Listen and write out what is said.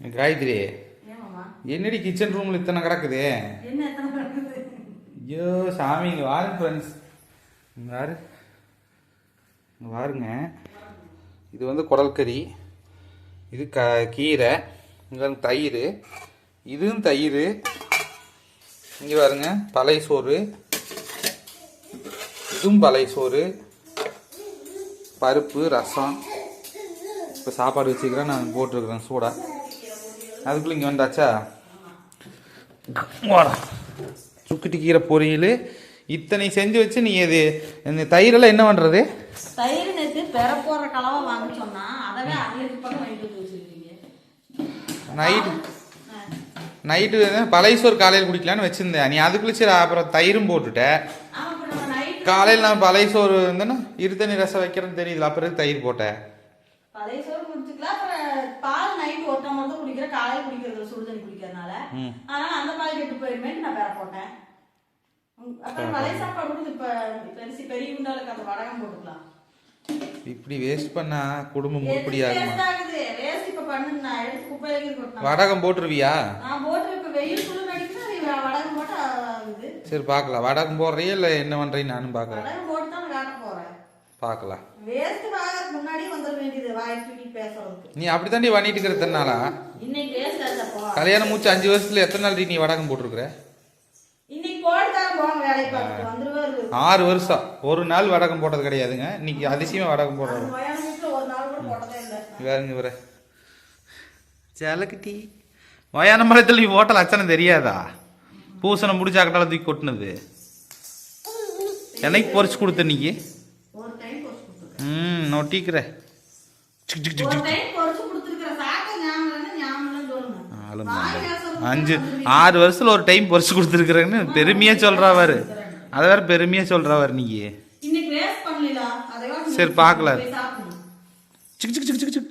காயத்ரி என்னடி கிச்சன் ரூம்ல இத்தனை கிடக்குது? ஐயோ சாமி இங்க வாருங்க ஃப்ரெண்ட்ஸ் இங்க வாரு. இங்க வாருங்க. இது வந்து குடல் கறி. இது க கீரை. இங்க தயிர். இதுவும் தயிர். இங்கே பாருங்க பழைய சோறு. இதுவும் பழைய சோறு. பருப்பு ரசம். இப்போ சாப்பாடு வச்சுக்கிறேன் நான் போட்டிருக்கிறேன் சூடா. அதுக்குள்ளே இங்கே வந்தாச்சா? வாடா. சுக்கிட்டு கீரை பொரியல். இத்தனை செஞ்சு வச்சு நீ இது இந்த தயிரெல்லாம் என்ன பண்ணுறது தயிர் நேற்று பெற போடுற கலவை வாங்க சொன்னா அதவே நைட்டு நைட்டு பழைய சோறு காலையில் குடிக்கலான்னு வச்சுருந்தேன். நீ அதுக்குள்ளே சரி அப்புறம் தயிரும் போட்டுட்ட. ஆமா இப்போ நம்ம நைட் காலையில் நான் பழைய சோறு இருந்தேன்னா இருத்தண்ணி ரசம் வைக்கிறேன்னு தெரியுதுல அப்புறம் தயிர் போட்டேன் பழைய சோறு குடிச்சுக்கலாம் அப்புறம் பால் நைட் குடிக்கிறேன் காலையில் குடிக்கிறது சுடு தண்ணி குடிக்கிறதுனால. அதனால அந்த பால் கெட்டு போயிருமேட்டு நான் பெற போட்டேன். அப்புறம் பழைய சாப்பாடு கொடுத்து இப்போ பெருசு பெரிய குண்டாலுக்கு அந்த வடகம் போட்டுக்கலாம். இப்படி வேஸ்ட் பண்ணா குடும்பம் உருப்படி ஆகுது. வேஸ்ட் இப்போ பண்ணு நான் எடுத்து குப்பையில கொட்டினேன் வடகம் போட்டுருவியா? நான் போட்டு இப்போ வெயில் குளிர் அடிக்குது அது வடகம் போட்டு ஆகுது. சரி பார்க்கலாம். வடகம் போடுறியா இல்லை என்ன பண்ணுறீன்னு நானும் பார்க்குறேன்? வடகம் போட்டு தான் காட்ட போறேன். பார்க்கலாம். வேஸ்ட் முன்னாடி வந்துட வேண்டியது வாய் தூக்கி பேசுறதுக்கு. நீ அப்படி தாண்டி பண்ணிட்டு இருக்கிறதுனால கல்யாணம் மூச்சு அஞ்சு வருஷத்துல எத்தனை நாள் நீ வடகம் போட்டிருக்கிற? ஆறு வருஷம். ஒரு நாள் வடகம் போட்டது கிடையாதுங்க. இன்னைக்கு அதிசயமா வடகம் போடுறது வேறுங்க இவர. ஜலக்குட்டி. வயான மரத்தில் நீ ஓட்டல் அச்சனை தெரியாதா? பூசணம் முடிச்ச அக்கட்டால தூக்கி கொட்டினது. எனக்கு பொறிச்சு கொடுத்த கொடுத்துருக்கேன் ம் நொட்டிக்கிற அஞ்சு ஆறு வருஷத்துல ஒரு டைம் பொறிச்சு கொடுத்துருக்குறேன்னு பெருமையா சொல்றாவாரு அதை வேற பெருமையா சொல்றாவாரு நீங்க சரி, பார்க்கலாம். போய் சாப்பிடணும் சிக் சிக் சிக் சிக் சிக்